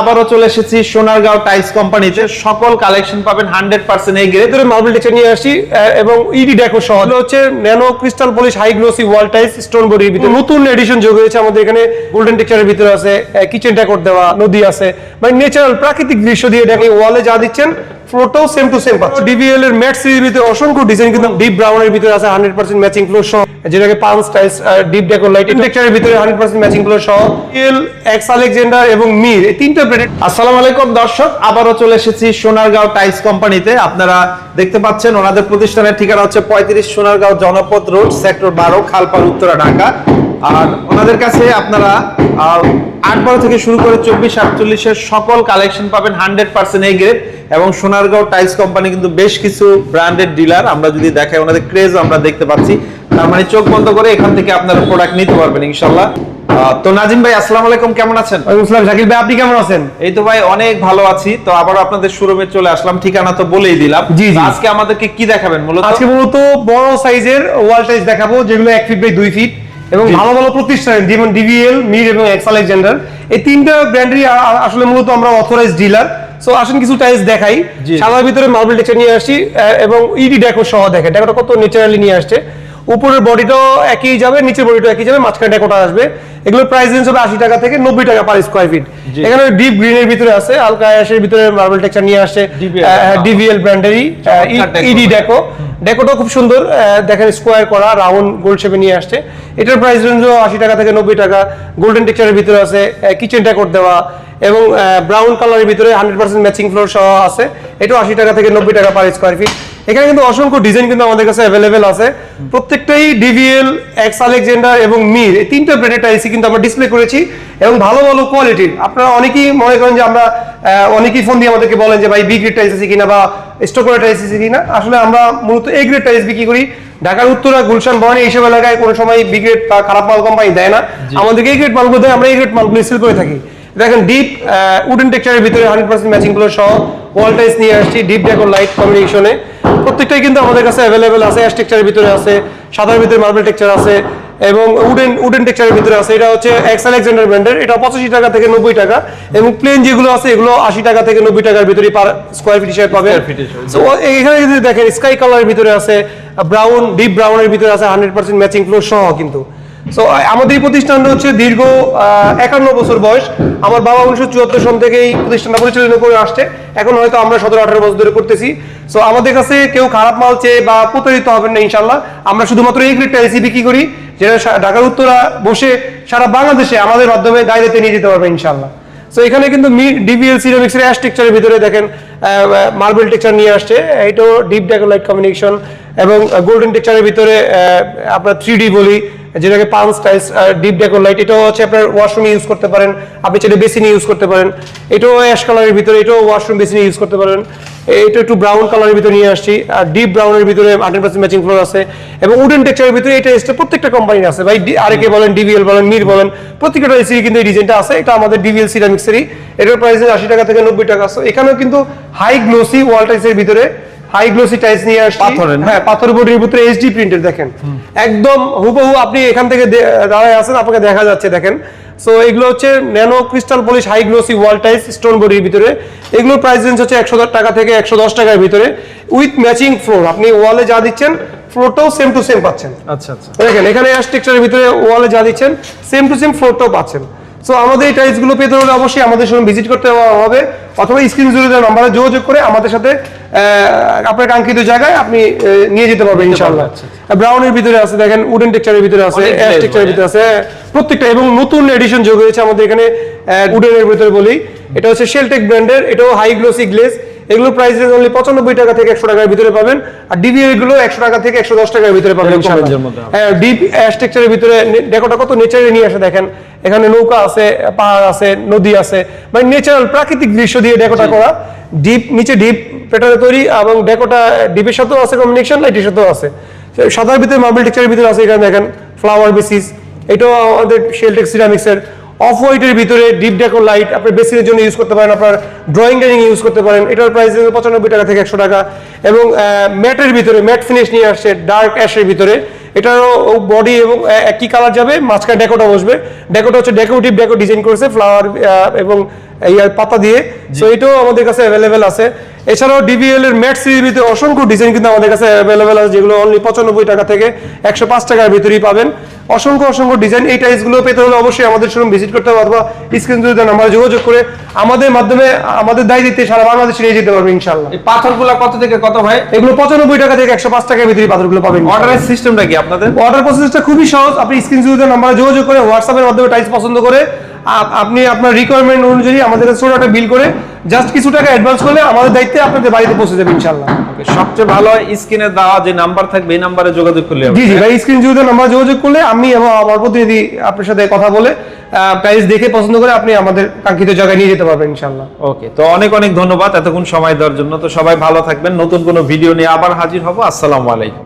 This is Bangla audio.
আবারও চলে এসেছি সোনারগাঁও টাইলস কোম্পানিতে। সকল কালেকশন পাবেন হান্ড্রেড পার্সেন্ট এই গ্রেড ধরে মার্বেল টেক্সচার নিয়ে আসি এবং ইডি ডেকো সহ। হচ্ছে nano crystal polish high glossy wall tiles stone বডির ভিতরে। নতুন এডিশন যোগ হয়েছে আমাদের এখানে। গোল্ডেন টেক্সচারের ভিতরে আছে কিচেন ডেকোর দেওয়া নদী আছে। মানে ন্যাচারাল প্রাকৃতিক দৃশ্য দিয়ে দেখে ওয়ালে যা দিচ্ছেন ফ্লোরটাও সেম টু সেম পাচ্ছে। ডিবিএল এর ম্যাট সিরিজের ভিতরে অসংখ্য ডিজাইন কিন্তু ডিপ ব্রাউনের ভিতরে আছে হান্ড্রেড পার্সেন্ট ম্যাচিং ফ্লোর সহ। যেটাকে পাঁচ টাইলস ডিপ ডেকোর লাইট টেক্সচারের ভিতরে হান্ড্রেড পার্সেন্ট ম্যাচিং ফ্লোর সহ। এল এক্স আলেকজান্ডার এবং মির এই তিনটা ব্র্যান্ডের আসসালামু আলাইকুম দর্শক আবারও চলে এসেছি সোনারগাঁও টাইলস কোম্পানিতে। আপনারা দেখতে পাচ্ছেন ওনাদের প্রতিষ্ঠানের ঠিকানা হচ্ছে পঁয়ত্রিশ সোনারগাঁও জনপথ রোড সেক্টর বারো খালপাড় উত্তরা ঢাকা। আর ওনাদের কাছে আপনারা আট বারো থেকে শুরু করে চব্বিশ আটচল্লিশের সকল কালেকশন পাবেন হান্ড্রেড পার্সেন্ট এই গ্রেড এবং সোনারগাঁও টাইলস কোম্পানি কিন্তু বেশ কিছু ব্র্যান্ডেড ডিলার আমরা যদি দেখাই ওনাদের ক্রেজ আমরা দেখতে পাচ্ছি। তার মানে চোখ বন্ধ করে এখান থেকে আপনারা প্রোডাক্ট নিতে পারবেন ইনশাল্লাহ তো নাজিম ভাই আসসালামু আলাইকুম কেমন আছেন? আসসালাম শাকিল ভাই আপনি কেমন আছেন? এই তো ভাই অনেক ভালো আছি। তো আবার আপনাদের শোরুমে চলে আসলাম ঠিকানা তো বলেই দিলাম। আজকে আমাদেরকে কি দেখাবেন মূলত আজকে মূলত বড় সাইজের ওয়াল টাইলস দেখাবো যেগুলো এক ফিট বাই দুই ফিট এবং ভালো ভালো প্রতিষ্ঠান যেমন ডিভিএল মির এবং এক্স আলেকজান্ডার এই তিনটা ব্র্যান্ডেরই আসলে মূলত আমরা অথরাইজ ডিলার সো আসেন কিছু টাইলস দেখাই। সাদার ভিতরে মার্বেল টেক্সচার নিয়ে আসি আহ, এবং ইডি ডেকো সহ দেখেন। ডেকোটা কত ন্যাচারালি নিয়ে আসছে। উপরের বডিটাও একই যাবে নিচের বডিটাও একই যাবে মাঝখানে ডেকোটা আসবে। এগুলোর প্রাইস রেঞ্জ হবে আশি টাকা থেকে নব্বই টাকা পার স্কোয়ার ফিট এখানে ডিপ গ্রিনের ভিতরে আছে হালকা অ্যাশের ভিতরে মার্বেল টেক্সচার নিয়ে আসছে ডিভিএল ব্র্যান্ডেরই ইডি ডেকো ডেকোটা খুব সুন্দর দেখেন স্কোয়ার করা রাউন্ড গোল্ড শেপে নিয়ে আসছে। এটার প্রাইস রেঞ্জও আশি টাকা থেকে নব্বই টাকা। গোল্ডেন টেক্সচারের ভিতরে আছে কিচেন ডেকোর দেওয়া এবং ব্রাউন কালারের ভিতরে হান্ড্রেড পার্সেন্ট ম্যাচিং ফ্লোর সহ আছে। এটাও আশি টাকা থেকে নব্বই টাকা পার স্কোয়ার ফিট এখানে কিন্তু অসংখ্য ডিজাইন কিন্তু আমাদের কাছে অ্যাভেলেবেল আছে। প্রত্যেকটাই ডিভিএল এক্স আলেকজান্ডার এবং মির এই তিনটা ব্র্যান্ডের টাইলসই কিন্তু আমরা ডিসপ্লে করেছি এবং ভালো ভালো কোয়ালিটির আপনারা অনেকেই মনে করেন যে আমরা অনেকেই ফোন দিয়ে আমাদেরকে বলেন যে, ভাই বি গ্রেড টাইলস আছে কিনা বা স্টক করা টাইলস আছে কিনা? আসলে আমরা মূলত এ গ্রেড টাইলস বিক্রি করি। ঢাকার উত্তরা গুলশান ভবানী এইসব এলাকায় কোনো সময় বি গ্রেড বা খারাপ মাল কোম্পানি দেয় না। আমাদেরকে এই গ্রেড মালগুলো দেয় আমরা এই গ্রেড মালগুলো সেল করে থাকি। দেখেন ডিপ উডেন টেক্সচারের ভিতরে হান্ড্রেড পার্সেন্ট ম্যাচিংগুলো সহ ওয়াল টাইলস নিয়ে আসছি ডিপ ডেকোর লাইট কম্বিনেশনে প্রত্যেকটাই কিন্তু আমাদের কাছে অ্যাভেলেবেল আছে অ্যাশ টেক্সচারের ভিতরে আছে সাদার ভিতরে মার্বেল টেক্সচার আছে এবং উডেন উডেন টেক্সচারের ভিতরে আছে। এটা হচ্ছে এক্স আলেকজান্ডার ব্র্যান্ডের এটা পঁচাশি টাকা থেকে নব্বই টাকা এবং প্লেন যেগুলো আছে এগুলো আশি টাকা থেকে নব্বই টাকার ভিতরে পার স্কোয়ার ফিট হিসেবে পাবে এখানে যদি দেখেন স্কাই কালারের ভিতরে আছে ব্রাউন ডিপ ব্রাউনের ভিতরে আছে হান্ড্রেড পার্সেন্ট ম্যাচিং ফ্লোর সহ কিন্তু। সো আমাদের এই প্রতিষ্ঠানটা হচ্ছে দীর্ঘ একান্ন বছর বয়স। আমার বাবা উনিশশো চুয়াত্তর সন থেকে এই প্রতিষ্ঠানটা পরিচালনা করে আসছে। এখন হয়তো আমরা সতেরো আঠারো বছর ধরে করতেছি। সো আমাদের কাছে কেউ খারাপ মাল চেয়ে বা প্রতারিত হবেন না ইনশাল্লাহ আমরা শুধুমাত্র এই গ্রেডটা এসি বিক্রি করি? যেটা ঢাকার উত্তরা বসে সারা বাংলাদেশে আমাদের মাধ্যমে দায়িত্বে নিয়ে যেতে পারবে ইনশাল্লাহ তো এখানে কিন্তু ডিবিএল সিরামিক্সের অ্যাশ টেকচারের ভিতরে দেখেন মার্বেল টেকচার নিয়ে আসছে। এইটাও ডিপ ডেকোলাইট কমিউনিকেশন এবং গোল্ডেন টেকচারের ভিতরে আপনার থ্রি বলি যেটাকে পাঁচ টাইস ডিপ ডেকোলাইট এটাও হচ্ছে আপনার ওয়াশরুমে ইউজ করতে পারেন। আপনি চাইলে বেসিনে ইউজ করতে পারেন। এটাও অ্যাশ কালারের ভিতরে, এটাও ওয়াশরুম বেসিনে ইউজ করতে পারেন। এটা একটু ব্রাউন কালারের ভিতরে নিয়ে আসছি। আর ডিপ ব্রাউনের ভিতরে হান্ড্রেড পার্সেন্ট ম্যাচিং ফ্লোর আছে। এবং উডেন টেক্সচারের ভিতরে এটা এসে প্রত্যেকটা কোম্পানির আছে। ভাই আরেকে বলেন ডিভিএল বলেন মির বলেন, প্রত্যেকটা এসি কিন্তু এই ডিজাইনটা আছে। এটা আমাদের ডিভিএল সিরামিক্সেরই এটার প্রাইস আশি টাকা থেকে নব্বই টাকা। আছে এখানেও কিন্তু হাই গ্লোসি ওয়াল টাইসের ভিতরে হাই গ্লোসি টাইলস নিয়ে আসছি। পাথরের হ্যাঁ পাথর বডির ভিতরে এইচডি প্রিন্টের দেখেন। একদম হুবহু আপনি এখান থেকে দাঁড়ায় আছেন আপনাকে দেখা যাচ্ছে দেখেন। সো এগুলো হচ্ছে nano crystal polish high glossy wall tiles stone বডির ভিতরে। এগুলোর প্রাইস রেঞ্জ হচ্ছে একশো টাকা থেকে একশো দশ টাকার ভিতরে। উইথ ম্যাচিং ফ্লোর আপনি ওয়ালে যা দিচ্ছেন ফ্লোরটাও সেম টু সেম পাচ্ছেন। আচ্ছা আচ্ছা। দেখেন এখানে টেক্সচারের ভিতরে ওয়ালে যা দিচ্ছেন সেম টু সেম ফ্লোরটাও পাচ্ছেন। সো আমাদের এই টাইলসগুলো পেতে হলে অবশ্যই আমাদের সঙ্গে ভিজিট করতে হবে। অথবা স্ক্রিন জুড়ে দেওয়া নাম্বারে যোগাযোগ করে আমাদের সাথে আপনার কাঙ্ক্ষিত জায়গায় আপনি নিয়ে যেতে পারবেন ইনশাআল্লাহ। আচ্ছা, ব্রাউনের ভিতরে আছে দেখেন উডেন টেক্সচারের ভিতরে আছে অ্যাশ টেক্সচারের ভিতরে আছে প্রত্যেকটা এবং নতুন এডিশন যোগ হয়েছে আমাদের এখানে উডেনের ভিতরে বলি। এটা হচ্ছে শেলটেক ব্র্যান্ডের এটাও হাই গ্লোসি গ্লেজ এগুলো প্রাইস রেঞ্জ অনলি পঁচানব্বই টাকা থেকে একশো টাকার ভিতরে পাবেন। আর ডিবিএ গুলো একশো টাকা থেকে একশো দশ টাকার ভিতরে পাবেন ইনশাআল্লাহ। হ্যাঁ ডিপ স্ট্রাকচারের ভিতরে ডেকোটা কত নেচারে নিয়ে আসে দেখেন। এখানে নৌকা আছে পাহাড় আছে নদী আছে। মানে ন্যাচারাল প্রাকৃতিক দৃশ্য দিয়ে ডেকোটা করা। ডিপ নিচে ডিপ প্যাটার্নে তৈরি এবং ডেকোটা ডিপের সাথেও আছে কম্বিনেশন লাইটের সাথেও আছে। সাদার ভিতরে মার্বেল টেক্সচারের ভিতরে আছে এখানে দেখেন ফ্লাওয়ার বেসিস এটাও আমাদের শেলটেক সিরামিক্সের অফ হোয়াইটের ভিতরে ডিপ ডেকো লাইট আপনি বেসিনের জন্য ইউজ করতে পারেন আপনার ড্রয়িং ডাইনিং ইউজ করতে পারেন। এটার প্রাইস পঁচানব্বই টাকা থেকে একশো টাকা। এবং ম্যাটের ভিতরে ম্যাট ফিনিশ নিয়ে আসছে ডার্ক অ্যাশের ভিতরে। এটারও বডি এবং একই কালার যাবে মাঝখানে ডেকোটা বসবে। ডেকোটা হচ্ছে ডেকোরেটিভ ডেকো ডিজাইন করেছে ফ্লাওয়ার এবং এই আর পাতা দিয়ে। সো এটাও আমাদের কাছে অ্যাভেলেবেল আছে। এছাড়াও ডিভিএল এর ম্যাট সিরিজের ভিতরে অসংখ্য ডিজাইন কিন্তু আমাদের কাছে অ্যাভেলেবেল আছে যেগুলো অনলি পঁচানব্বই টাকা থেকে একশো পাঁচ টাকার ভিতরেই পাবেন। অসংখ্য অসংখ্য ডিজাইন এই টাইলসগুলো পেতে হলে অবশ্যই আমাদের শোরুম ভিজিট করতে হবে অথবা স্ক্রিন যদি দেন আমরা যোগাযোগ করে আমাদের মাধ্যমে আমাদের দায় দিতে সারা বাংলাদেশে নিয়ে যেতে পারবে ইনশাল্লাহ এই পাথরগুলো কত থেকে কত ভাই? এগুলো পঁচানব্বই টাকা থেকে একশো পাঁচ টাকার ভিতরে পাথরগুলো পাবেন অর্ডারের সিস্টেমটা কি আপনাদের? অর্ডার প্রসেসটা খুবই সহজ আপনি স্ক্রিন যদি দেন আমরা যোগাযোগ করে হোয়াটসঅ্যাপের মাধ্যমে টাইলস পছন্দ করে আপনি আপনার রিকোয়ারমেন্ট অনুযায়ী আমাদের কাছে ছোট একটা বিল করে জাস্ট কিছু টাকা অ্যাডভান্স করলে আমাদের দায়িত্বে আপনাদের বাড়িতে পৌঁছে যাবে ইনশাল্লাহ সবচেয়ে ভালো হয় স্ক্রিনে দেওয়া যে নাম্বার থাকবে এই নাম্বারে যোগাযোগ করলে জি জি ভাই স্ক্রিন শুরুতে নাম্বার যোগাযোগ করলে আমি এবং আমার প্রতিনিধি আপনার সাথে কথা বলে প্রাইস দেখে পছন্দ করে আপনি আমাদের কাঙ্ক্ষিত জায়গায় নিয়ে যেতে পারবেন ইনশাল্লাহ ওকে তো অনেক অনেক ধন্যবাদ এতক্ষণ সময় দেওয়ার জন্য। তো সবাই ভালো থাকবেন নতুন কোনো ভিডিও নিয়ে আবার হাজির হব। আসসালামু আলাইকুম।